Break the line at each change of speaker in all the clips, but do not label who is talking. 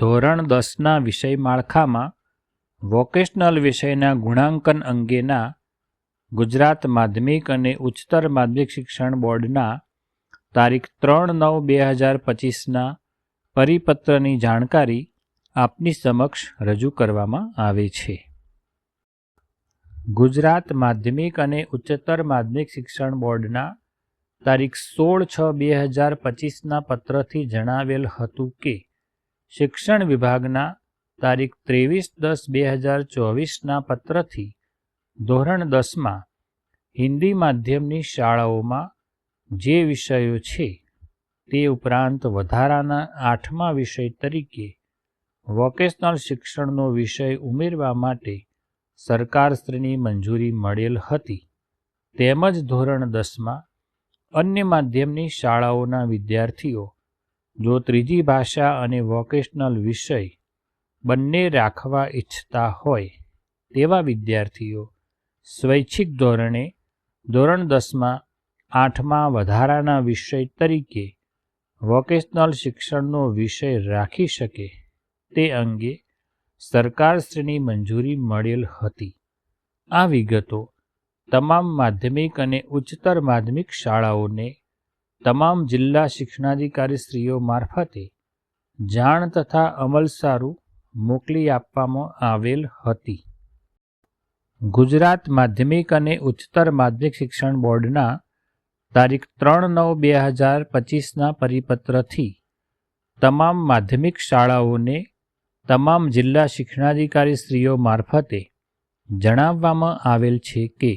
ધોરણ દસના વિષય માળખામાં વોકેશનલ વિષયના ગુણાંકન અંગેના ગુજરાત માધ્યમિક અને ઉચ્ચતર માધ્યમિક શિક્ષણ બોર્ડના તારીખ ત્રણ નવ બે હજાર પચીસના પરિપત્રની જાણકારી આપની સમક્ષ રજૂ કરવામાં આવે છે ગુજરાત માધ્યમિક અને ઉચ્ચતર માધ્યમિક શિક્ષણ બોર્ડના તારીખ સોળ છ બે હજાર પચીસના પત્રથી જણાવેલ હતું કે શિક્ષણ વિભાગના તારીખ ત્રેવીસ દસ બે હજાર ચોવીસના પત્રથી ધોરણ દસમાં હિન્દી માધ્યમની શાળાઓમાં જે વિષયો છે તે ઉપરાંત વધારાના આઠમા વિષય તરીકે વોકેશનલ શિક્ષણનો વિષય ઉમેરવા માટે સરકારશ્રીની મંજૂરી મળેલ હતી તેમજ ધોરણ દસમાં અન્ય માધ્યમની શાળાઓના વિદ્યાર્થીઓ જો ત્રીજી ભાષા અને વોકેશનલ વિષય બંને રાખવા ઈચ્છતા હોય તેવા વિદ્યાર્થીઓ સ્વૈચ્છિક ધોરણે ધોરણ દસમાં આઠમાં વધારાના વિષય તરીકે વોકેશનલ શિક્ષણનો વિષય રાખી શકે તે અંગે સરકારશ્રીની મંજૂરી મળેલ હતી આ વિગતો તમામ માધ્યમિક અને ઉચ્ચતર માધ્યમિક શાળાઓને તમામ જિલ્લા શિક્ષણાધિકારી શ્રીઓ મારફતે જાણ તથા અમલ સારું મોકલી આપવામાં આવેલ હતી ગુજરાત માધ્યમિક અને ઉચ્ચતર માધ્યમિક શિક્ષણ બોર્ડના તારીખ ત્રણ નવ બે હજાર પચીસના પરિપત્રથી તમામ માધ્યમિક શાળાઓને તમામ જિલ્લા શિક્ષણાધિકારી શ્રીઓ મારફતે જણાવવામાં આવેલ છે કે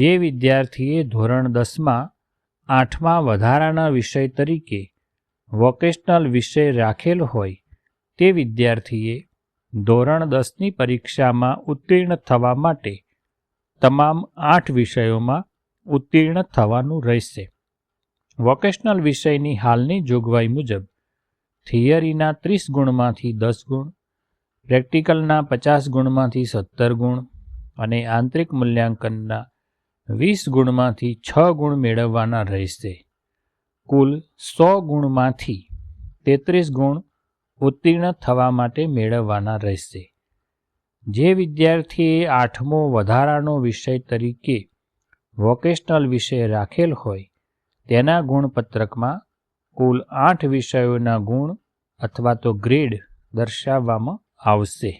જે વિદ્યાર્થીએ ધોરણ દસમાં આઠમા વધારાના વિષય તરીકે વોકેશનલ વિષય રાખેલ હોય તે વિદ્યાર્થીએ ધોરણ દસની પરીક્ષામાં ઉત્તીર્ણ થવા માટે તમામ આઠ વિષયોમાં ઉત્તીર્ણ થવાનું રહેશે વોકેશનલ વિષયની હાલની જોગવાઈ મુજબ થિયરીના ત્રીસ ગુણમાંથી દસ ગુણ પ્રેક્ટિકલના પચાસ ગુણમાંથી સત્તર ગુણ અને આંતરિક મૂલ્યાંકનના વીસ ગુણમાંથી છ ગુણ મેળવવાના રહેશે કુલ સો ગુણમાંથી તેત્રીસ ગુણ ઉત્તીર્ણ થવા માટે મેળવવાના રહેશે જે વિદ્યાર્થીએ આઠમો વધારાનો વિષય તરીકે વોકેશનલ વિષય રાખેલ હોય તેના ગુણપત્રકમાં કુલ આઠ વિષયોના ગુણ અથવા તો ગ્રેડ દર્શાવવામાં આવશે